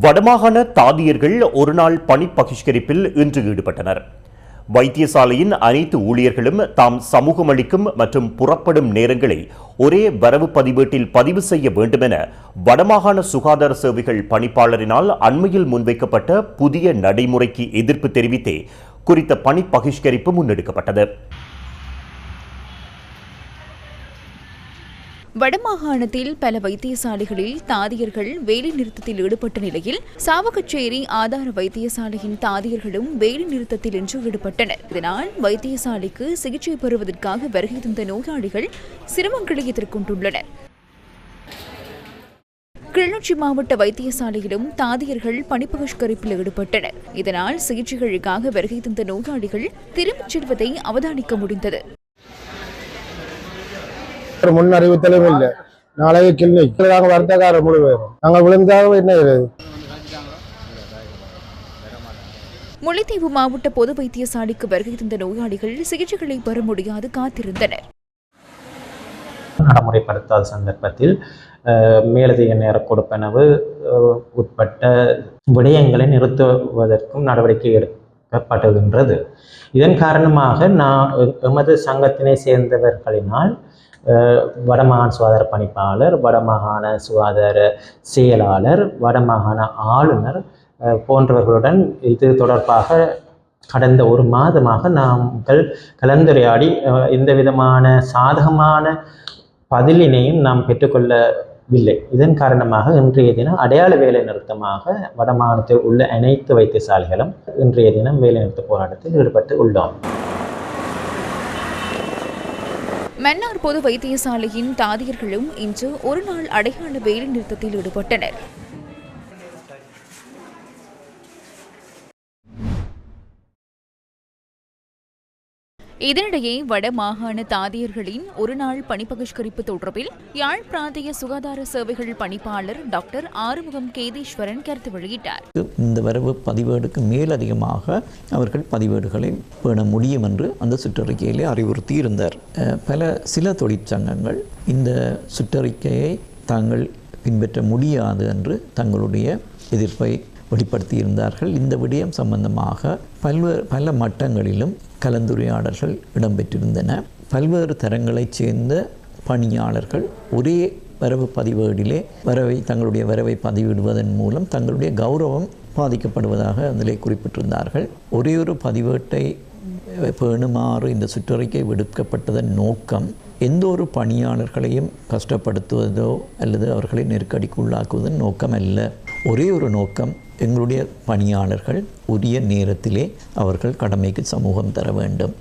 வடமாகாண தாதியர்கள் ஒருநாள் பணி பகிஷ்கரிப்பில் இன்று ஈடுபட்டனர். வைத்தியசாலையின் அனைத்து ஊழியர்களும் தாம் சமூகமளிக்கும் மற்றும் புறப்படும் நேரங்களை ஒரே வரவு பதிவேட்டில் பதிவு செய்ய வேண்டுமென வடமாகாண சுகாதார சேவைகள் பணிப்பாளரினால் அண்மையில் முன்வைக்கப்பட்ட புதிய நடைமுறைக்கு எதிர்ப்பு தெரிவித்தே குறித்த பணி பகிஷ்கரிப்பு முன்னெடுக்கப்பட்டது. வடமாகாணத்தில் பல வைத்தியசாலைகளில் தாதியர்கள் வேலைநிறுத்தத்தில் ஈடுபட்ட நிலையில் சாவகச்சேரி ஆதார வைத்தியசாலையின் தாதியர்களும் வேலைநிறுத்தத்தில் இன்று ஈடுபட்டனர். இதனால் வைத்தியசாலைக்கு சிகிச்சை பெறுவதற்காக வருகை தந்த நோயாளிகள் சிரமங்களை எதிர்கொண்டுள்ளனர். கிளிநொச்சி மாவட்ட வைத்தியசாலையிலும் தாதியர்கள் பணிப்பகிஷ்கரிப்பில் ஈடுபட்டனர். இதனால் சிகிச்சைகளுக்காக வருகை தந்த நோயாளிகள் திரும்பிச் செல்வதை அவதானிக்க முடிந்தது. ஒரு முன் அறிவித்தலும் இல்லை. நாளைக்கு கிளினிக் நாங்கள் வர்த்தகாரர் முழு பேரும் நாங்கள் விழுந்தாக என்ன செய்யுது? முல்லைத்தீவு மாவட்ட பொது வைத்தியசாலைக்கு வருகை தந்த நோயாளிகள் சிகிச்சைகளை பெற முடியாது காத்திருந்தனர். நடைமுறைப்படுத்தாத சந்தர்ப்பத்தில் அஹ், மேலதிக நேர கொடுப்பனவு உட்பட்ட விடயங்களை நிறுத்துவதற்கும் நடவடிக்கை எடுக்கப்படுகின்றது இதன் காரணமாக நான் எமது சங்கத்தினை சேர்ந்தவர்களினால் வடமாகாண சுகாதார பணிப்பாளர் வடமாகாண சுகாதார செயலாளர் வடமாகாண ஆளுநர் போன்றவர்களுடன் இது தொடர்பாக கடந்த ஒரு மாதமாக நாங்கள் கலந்துரையாடி எந்த விதமான சாதகமான பதிலினையும் நாம் பெற்றுக்கொள்ள இல்லை. இதன் காரணமாக இன்றைய தினம் அடையாள வேலை நிறுத்தமாக வடமாநிலத்தில் உள்ள அனைத்து வைத்தியசாலைகளும் இன்றைய தினம் வேலை நிறுத்த போராட்டத்தில் ஈடுபட்டு உள்ளோம். மன்னார் பொது வைத்தியசாலையின் தாதியர்களும் இன்று ஒருநாள் அடையாள வேலை நிறுத்தத்தில் ஈடுபட்டனர். இதனிடையே வட மாகாண தாதியர்களின் ஒருநாள் பணிப்பகிஷ்கரிப்பு தொடர்பில் யாழ் பிராந்திய சுகாதார சேவைகள் பணிப்பாளர் டாக்டர் ஆறுமுகம் கேதீஸ்வரன் கருத்து வெளியிட்டார். இந்த வரவு பதிவேடுக்கு மேலதிகமாக அவர்கள் பதிவேடுகளை பேண முடியும் என்று அந்த சுற்றறிக்கையிலே அறிவுறுத்தி இருந்தார். பல சில தொழிற்சங்கங்கள் இந்த சுற்றறிக்கையை தாங்கள் பின்பற்ற முடியாது என்று தங்களுடைய எதிர்ப்பை வெளிப்படுத்தியிருந்தார்கள். இந்த விடயம் சம்பந்தமாக பல்வேறு பல மட்டங்களிலும் கலந்துரையாடல்கள் இடம்பெற்றிருந்தன. பல்வேறு தரங்களைச் சேர்ந்த பணியாளர்கள் ஒரே வரவு பதிவேடிலே வரவை தங்களுடைய வரவை பதிவிடுவதன் மூலம் தங்களுடைய கௌரவம் பாதிக்கப்படுவதாக அதிலே குறிப்பிட்டிருந்தார்கள். ஒரே ஒரு பதிவேட்டை பேணுமாறு இந்த சுற்றறிக்கை விடுக்கப்பட்டதன் நோக்கம் எந்த ஒரு பணியாளர்களையும் கஷ்டப்படுத்துவதோ அல்லது அவர்களை நெருக்கடிக்கு உள்ளாக்குவதன் நோக்கம் அல்ல ஒரே ஒரு நோக்கம் எங்களுடைய பணியாளர்கள் உரிய நேரத்திலே அவர்கள் கடமைக்கு சமூகம் தர வேண்டும்.